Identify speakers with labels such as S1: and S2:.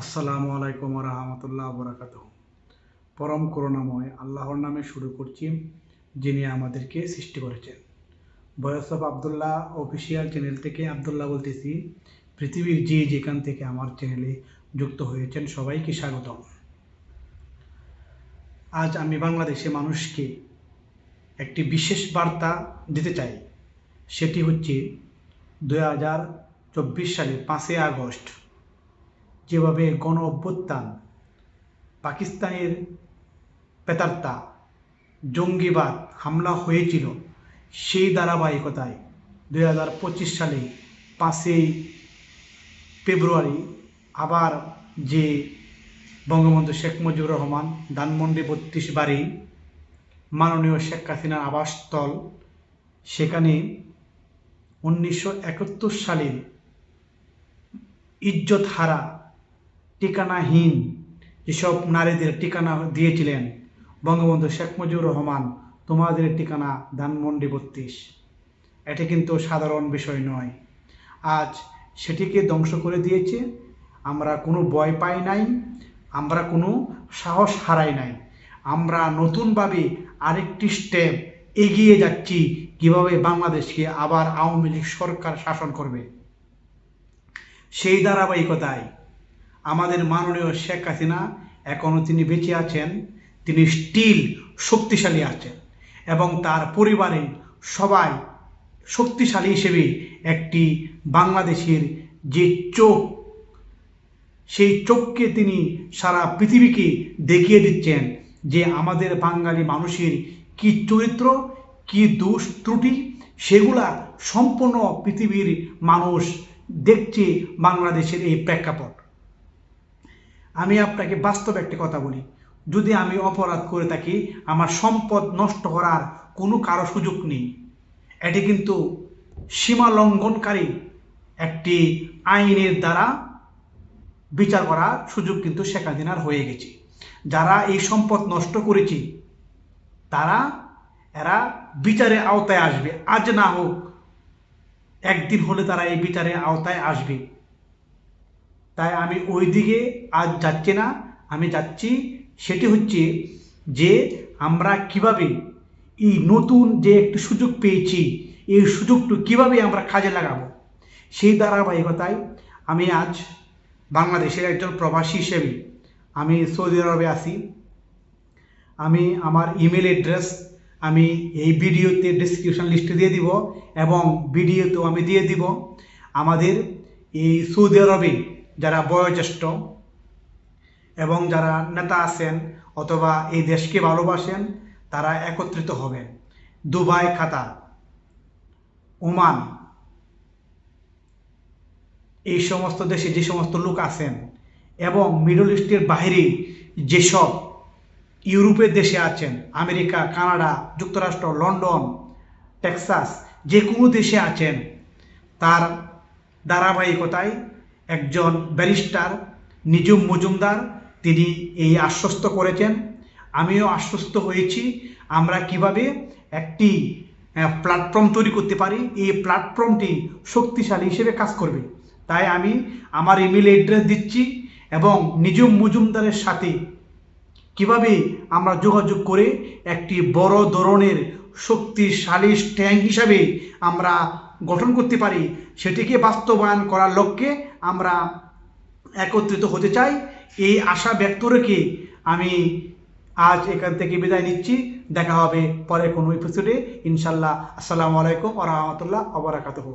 S1: আসসালামু আলাইকুম রহমতুল্লাহ বরাকাত পরম করুণাময় আল্লাহর নামে শুরু করছি, যিনি আমাদেরকে সৃষ্টি করেছেন। বয়স অফ আবদুল্লাহ অফিসিয়াল চ্যানেল থেকে আবদুল্লাহ বলতেছি, পৃথিবীর যে যেখান থেকে আমার চ্যানেলে যুক্ত হয়েছেন, সবাইকে স্বাগতম। আজ আমি বাংলাদেশে মানুষকে একটি বিশেষ বার্তা দিতে চাই। সেটি হচ্ছে দু হাজার চব্বিশ সালের পাঁচই আগস্ট যেভাবে গণ অভ্যুত্থান, পাকিস্তানের পেতার্তা জঙ্গিবাদ, হামলা হয়েছিল, সেই ধারাবাহিকতায় দুই হাজার পঁচিশ সালে পাঁচই ফেব্রুয়ারি আবার যে বঙ্গবন্ধু শেখ মুজিবুর রহমান ধানমন্ডি বত্রিশ বাড়ি মাননীয় শেখ হাসিনার আবাসস্থল, সেখানে উনিশশো একাত্তর সালের ইজ্জত হারা ঠিকানাহীন যেসব নারীদের ঠিকানা দিয়েছিলেন বঙ্গবন্ধু শেখ মুজিবুর রহমান, তোমাদের ঠিকানা ধানমন্ডি বত্রিশ। এটি কিন্তু সাধারণ বিষয় নয়। আজ সেটিকে ধ্বংস করে দিয়েছে। আমরা কোনো ভয় পাই নাই, আমরা কোনো সাহস হারাই নাই। আমরা নতুনভাবে আরেকটি স্টেপ এগিয়ে যাচ্ছি, কীভাবে বাংলাদেশকে আবার আওয়ামী লীগ সরকার শাসন করবে। সেই ধারাবাহিকতায় আমাদের মাননীয় শেখ হাসিনা এখনও তিনি বেঁচে আছেন, তিনি স্টিল শক্তিশালী আছেন এবং তার পরিবারে সবাই শক্তিশালী হিসেবে একটি বাংলাদেশের যে চোখ, সেই চোখকে তিনি সারা পৃথিবীকে দেখিয়ে দিচ্ছেন যে আমাদের বাঙালি মানুষের কি চরিত্র, কি দোষ ত্রুটি, সেগুলা সম্পূর্ণ পৃথিবীর মানুষ দেখছে বাংলাদেশের এই প্রেক্ষাপট। আমি আপনাকে বাস্তব একটি কথা বলি। যদি আমি অপরাধ করে থাকি, আমার সম্পদ নষ্ট করার কোনো কারও সুযোগ নেই। এটি কিন্তু সীমা লঙ্ঘনকারী একটি আইনের দ্বারা বিচার করার সুযোগ কিন্তু শেখ হাসিনার হয়ে গেছে। যারা এই সম্পদ নষ্ট করেছে, তারা, এরা বিচারে আওতায় আসবে। আজ না হোক, একদিন হলে তারা এই বিচারের আওতায় আসবে। তাই আমি ওই দিকে আজ যাচ্ছি না। আমি যাচ্ছি, সেটি হচ্ছে যে আমরা কীভাবে এই নতুন যে একটি সুযোগ পেয়েছি, এই সুযোগটি কীভাবে আমরা কাজে লাগাবো, সেই ধারাবাহিকতায় আমি আজ বাংলাদেশের একজন প্রবাসী হিসেবে আমি সৌদি আরবে আছি। আমি আমার ইমেল অ্যাড্রেস আমি এই ভিডিওতে ডিসক্রিপশন লিস্টে দিয়ে দিব এবং ভিডিওতেও আমি দিয়ে দিব। আমাদের এই সৌদি আরবে যারা বয়োজ্যেষ্ঠ এবং যারা নেতা আছেন অথবা এই দেশকে ভালোবাসেন, তারা একত্রিত হবেন দুবাই, কাতার, ওমান, এই সমস্ত দেশে যে সমস্ত লোক আছেন এবং মিডল ইস্টের বাইরে যেসব ইউরোপের দেশে আছেন, আমেরিকা, কানাডা, যুক্তরাষ্ট্র, লন্ডন, টেক্সাস, যে কোনো দেশে আছেন, তার ধারাবাহিকতায় একজন ব্যারিস্টার নিজুম মজুমদার, তিনি এই আশ্বস্ত করেছেন। আমিও আশ্বস্ত হয়েছি আমরা কীভাবে একটি প্ল্যাটফর্ম তৈরি করতে পারি। এই প্ল্যাটফর্মটি শক্তিশালী হিসেবে কাজ করবে। তাই আমি আমার ইমেল অ্যাড্রেস দিচ্ছি এবং নিজুম মজুমদারের সাথে কীভাবে আমরা যোগাযোগ করে একটি বড় ধরনের শক্তিশালী স্ট্যাং হিসাবে আমরা গঠন করতে পারি, সেটিকে বাস্তবায়ন করার লক্ষ্যে আমরা একত্রিত হতে চাই। এই আশা ব্যক্ত রেখে আমি আজ এখান থেকে বিদায় নিচ্ছি। দেখা হবে পরে কোনো এপিসোডে ইনশাল্লাহ আসসালামু আলাইকুম আ রহমতুল্লাহ আবরাকাতহ